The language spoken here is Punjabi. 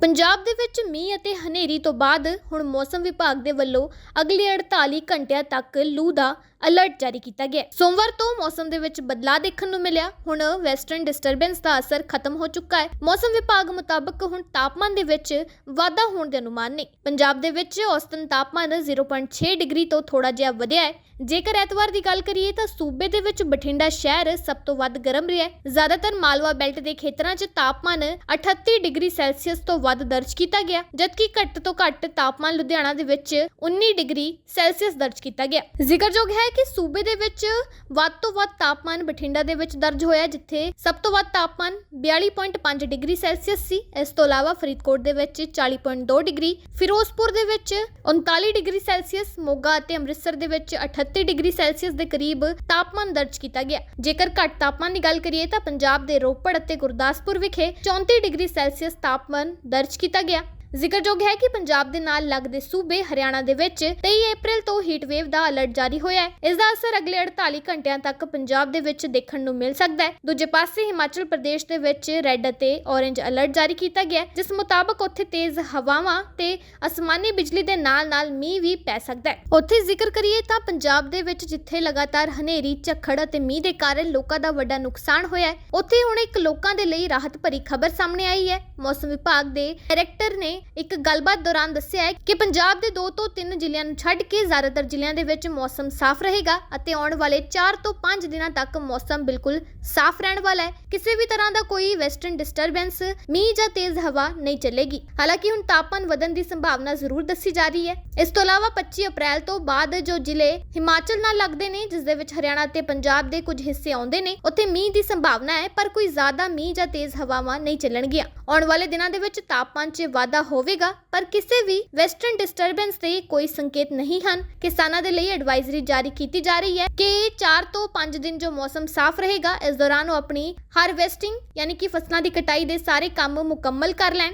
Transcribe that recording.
ਪੰਜਾਬ ਦੇ ਵਿੱਚ ਮੀਂਹ ਅਤੇ ਹਨੇਰੀ ਤੋਂ ਬਾਅਦ ਹੁਣ ਮੌਸਮ ਵਿਭਾਗ ਦੇ ਵੱਲੋਂ ਅਗਲੇ 48 ਘੰਟਿਆਂ ਤੱਕ ਲੂ ਦਾ ਅਲਰਟ ਜਾਰੀ ਕੀਤਾ ਗਿਆ ਸੋਮਵਾਰ ਤੋਂ ਮੌਸਮ ਦੇ ਵਿੱਚ ਬਦਲਾਅ ਦੇਖਣ ਨੂੰ ਮਿਲਿਆ। ਹੁਣ ਵੈਸਟਰਨ ਡਿਸਟਰਬੈਂਸ ਦਾ ਅਸਰ ਖਤਮ ਹੋ ਚੁੱਕਾ ਹੈ। ਮੌਸਮ ਵਿਭਾਗ ਮੁਤਾਬਕ ਹੁਣ ਤਾਪਮਾਨ ਦੇ ਵਿੱਚ ਵਾਧਾ ਹੋਣ ਦੇ ਅਨੁਮਾਨ ਨੇ। ਪੰਜਾਬ ਦੇ ਵਿੱਚ ਔਸਤਨ ਤਾਪਮਾਨ 0.6 ਡਿਗਰੀ ਤੋਂ ਥੋੜਾ ਜਿਹਾ ਵਧਿਆ ਹੈ। ਜੇਕਰ ਐਤਵਾਰ ਦੀ ਗੱਲ ਕਰੀਏ ਤਾਂ ਸੂਬੇ ਦੇ ਵਿੱਚ ਬਠਿੰਡਾ ਸ਼ਹਿਰ ਸਭ ਤੋਂ ਵੱਧ ਗਰਮ ਰਿਹਾ ਹੈ। ਜ਼ਿਆਦਾਤਰ ਮਾਲਵਾ ਬੈਲਟ ਦੇ ਖੇਤਰਾਂ 'ਚ ਤਾਪਮਾਨ 38 ਡਿਗਰੀ ਸੈਲਸੀਅਸ ਤੋਂ ਵੱਧ ਦਰਜ ਕੀਤਾ ਗਿਆ, ਜਦਕਿ ਘੱਟ ਤੋਂ ਘੱਟ ਤਾਪਮਾਨ ਲੁਧਿਆਣਾ ਦੇ ਵਿੱਚ 19 ਡਿਗਰੀ ਸੈਲਸੀਅਸ ਦਰਜ ਕੀਤਾ ਗਿਆ। ਜ਼ਿਕਰਯੋਗ ਹੈ ਕਿ ਸੂਬੇ ਦੇ ਵਿੱਚ ਵੱਧ ਤੋਂ ਵੱਧ ਤਾਪਮਾਨ ਬਠਿੰਡਾ ਦੇ ਵਿੱਚ ਦਰਜ ਹੋਇਆ ਜਿੱਥੇ ਸਭ ਤੋਂ ਵੱਧ ਤਾਪਮਾਨ 42.5 ਡਿਗਰੀ ਸੈਲਸੀਅਸ ਸੀ। ਇਸ ਤੋਂ ਇਲਾਵਾ ਫਰੀਦਕੋਟ ਦੇ ਵਿੱਚ 40.2 ਡਿਗਰੀ, ਫਿਰੋਜ਼ਪੁਰ ਦੇ ਵਿੱਚ 39 ਡਿਗਰੀ ਸੈਲਸੀਅਸ, ਮੋਗਾ ਅਤੇ ਅੰਮ੍ਰਿਤਸਰ ਦੇ ਵਿੱਚ 38 ਡਿਗਰੀ ਸੈਲਸੀਅਸ ਦੇ ਕਰੀਬ ਤਾਪਮਾਨ ਦਰਜ ਕੀਤਾ ਗਿਆ। ਜੇਕਰ ਘੱਟ ਤਾਪਮਾਨ ਦੀ ਗੱਲ ਕਰੀਏ ਤਾਂ ਪੰਜਾਬ ਦੇ ਰੋਪੜ ਅਤੇ ਗੁਰਦਾਸਪੁਰ ਵਿਖੇ 34 ਡਿਗਰੀ ਸੈਲਸੀਅਸ ਤਾਪਮਾਨ ਦਰਜ ਕੀਤਾ ਗਿਆ। ਜ਼ਿਕਰਯੋਗ ਹੈ ਕਿ ਪੰਜਾਬ ਦੇ ਨਾਲ ਲੱਗਦੇ ਸੂਬੇ ਹਰਿਆਣਾ ਦੇ ਵਿੱਚ 23 ਅਪ੍ਰੈਲ ਤੋਂ ਹੀਟ ਵੇਵ ਦਾ ਅਲਰਟ ਜਾਰੀ ਹੋਇਆ ਹੈ। ਇਸ ਦਾ ਅਸਰ ਅਗਲੇ 48 ਘੰਟਿਆਂ ਤੱਕ ਪੰਜਾਬ ਦੇ ਵਿੱਚ ਦੇਖਣ ਨੂੰ ਮਿਲ ਸਕਦਾ ਹੈ। ਦੂਜੇ ਪਾਸੇ ਹਿਮਾਚਲ ਪ੍ਰਦੇਸ਼ ਦੇ ਵਿੱਚ ਰੈੱਡ ਅਤੇ ਔਰੇਂਜ ਅਲਰਟ ਜਾਰੀ ਕੀਤਾ ਗਿਆ ਜਿਸ ਮੁਤਾਬਕ ਉੱਥੇ ਤੇਜ਼ ਹਵਾਵਾਂ ਤੇ ਅਸਮਾਨੀ ਬਿਜਲੀ ਦੇ ਨਾਲ-ਨਾਲ ਮੀਂਹ ਵੀ ਪੈ ਸਕਦਾ ਹੈ। ਉੱਥੇ ਜ਼ਿਕਰ ਕਰੀਏ ਤਾਂ ਪੰਜਾਬ ਦੇ ਵਿੱਚ ਜਿੱਥੇ ਲਗਾਤਾਰ ਹਨੇਰੀ, ਝੱਖੜ ਅਤੇ ਮੀਂਹ ਦੇ ਕਾਰਨ ਲੋਕਾਂ ਦਾ ਵੱਡਾ ਨੁਕਸਾਨ ਹੋਇਆ ਹੈ, ਉੱਥੇ ਹੁਣ ਇੱਕ ਲੋਕਾਂ ਦੇ ਲਈ ਰਾਹਤ ਭਰੀ ਖਬਰ ਸਾਹਮਣੇ ਆਈ ਹੈ। ਮੌਸਮ ਵਿਭਾਗ ਦੇ ਡਾਇਰੈਕਟਰ ਨੇ ਇੱਕ ਗੱਲਬਾਤ ਦੌਰਾਨ ਦੱਸਿਆ ਹੈ ਕਿ ਪੰਜਾਬ ਦੇ 2 ਤੋਂ 3 ਜ਼ਿਲ੍ਹਿਆਂ ਨੂੰ ਛੱਡ ਕੇ ਜ਼ਿਆਦਾਤਰ ਜ਼ਿਲ੍ਹਿਆਂ ਦੇ ਵਿੱਚ ਮੌਸਮ ਸਾਫ਼ ਰਹੇਗਾ ਅਤੇ ਆਉਣ ਵਾਲੇ 4 ਤੋਂ 5 ਦਿਨਾਂ ਤੱਕ ਮੌਸਮ ਬਿਲਕੁਲ ਸਾਫ਼ ਰਹਿਣ ਵਾਲਾ ਹੈ। ਕਿਸੇ ਵੀ ਤਰ੍ਹਾਂ ਦਾ ਕੋਈ ਵੈਸਟਰਨ ਡਿਸਟਰਬੈਂਸ ਮੀਂਹ ਜਾਂ ਤੇਜ਼ ਹਵਾ ਨਹੀਂ ਚੱਲੇਗੀ। ਹਾਲਾਂਕਿ ਹੁਣ ਤਾਪਮਾਨ ਵਧਣ ਦੀ ਸੰਭਾਵਨਾ ਜ਼ਰੂਰ ਦੱਸੀ ਜਾ ਰਹੀ ਹੈ। ਇਸ ਤੋਂ ਇਲਾਵਾ 25 ਅਪ੍ਰੈਲ ਤੋਂ ਬਾਅਦ ਜੋ ਜ਼ਿਲ੍ਹੇ ਹਿਮਾਚਲ ਨਾਲ ਲੱਗਦੇ ਨੇ, ਜਿਸ ਦੇ ਵਿੱਚ ਹਰਿਆਣਾ ਤੇ ਪੰਜਾਬ ਦੇ ਕੁਝ ਹਿੱਸੇ ਆਉਂਦੇ ਨੇ, ਉੱਥੇ ਮੀਂਹ ਦੀ ਸੰਭਾਵਨਾ ਹੈ, ਪਰ ਕੋਈ ਜ਼ਿਆਦਾ ਮੀਂਹ ਜਾਂ ਤੇਜ਼ ਹਵਾਵਾਂ ਨਹੀਂ ਚੱਲਣਗੀਆਂ। ਆਉਣ ਵਾਲੇ ਦਿਨਾਂ ਦੇ ਵਿੱਚ ਤਾਪਮਾਨ 'ਚ ਵਾਧਾ ਹੋਵੇਗਾ, ਪਰ ਕਿਸੇ ਵੀ ਵੈਸਟਰਨ ਡਿਸਟਰਬੈਂਸ ਦੇ ਕੋਈ ਸੰਕੇਤ ਨਹੀਂ ਹਨ। ਕਿਸਾਨਾਂ ਦੇ ਲਈ ਐਡਵਾਈਜ਼ਰੀ ਜਾਰੀ ਕੀਤੀ ਜਾ ਰਹੀ ਹੈ ਕਿ 4 ਤੋਂ 5 ਦਿਨ ਜੋ ਮੌਸਮ ਸਾਫ਼ ਰਹੇਗਾ, ਇਸ ਦੌਰਾਨ ਉਹ ਆਪਣੀ ਹਾਰਵੈਸਟਿੰਗ ਯਾਨੀ ਕਿ ਫਸਲਾਂ ਦੀ ਕਟਾਈ ਦੇ ਸਾਰੇ ਕੰਮ ਮੁਕੰਮਲ ਕਰ ਲੈਣ।